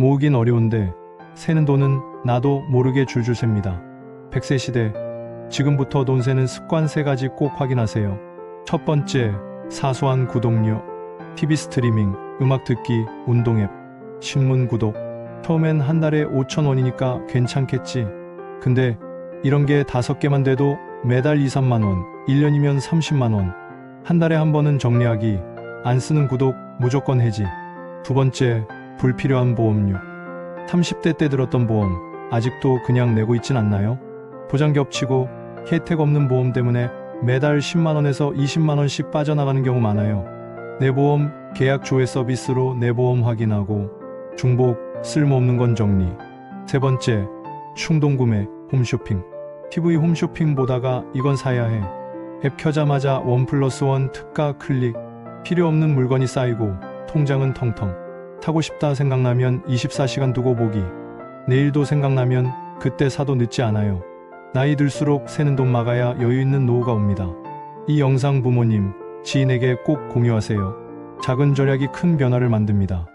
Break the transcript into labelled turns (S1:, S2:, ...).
S1: 모으긴 어려운데 새는 돈은 나도 모르게 줄줄 셉니다. 100세 시대 지금부터 돈 세는 습관 세 가지 꼭 확인하세요. 첫 번째, 사소한 구독료. TV 스트리밍, 음악 듣기, 운동 앱, 신문 구독. 처음엔 한 달에 5,000원이니까 괜찮겠지. 근데 이런 게 다섯 개만 돼도 매달 2, 3만 원, 1년이면 30만 원. 한 달에 한 번은 정리하기, 안 쓰는 구독 무조건 해지. 두 번째, 불필요한 보험료. 30대 때 들었던 보험, 아직도 그냥 내고 있진 않나요? 보장 겹치고 혜택 없는 보험 때문에 매달 10만원에서 20만원씩 빠져나가는 경우 많아요. 내 보험 계약 조회 서비스로 내 보험 확인하고 중복 쓸모없는 건 정리. 세 번째, 충동구매 홈쇼핑. TV 홈쇼핑 보다가 이건 사야 해. 앱 켜자마자 원 플러스 원 특가 클릭. 필요 없는 물건이 쌓이고 통장은 텅텅. 타고 싶다 생각나면 24시간 두고 보기. 내일도 생각나면 그때 사도 늦지 않아요. 나이 들수록 새는 돈 막아야 여유 있는 노후가 옵니다. 이 영상 부모님, 지인에게 꼭 공유하세요. 작은 절약이 큰 변화를 만듭니다.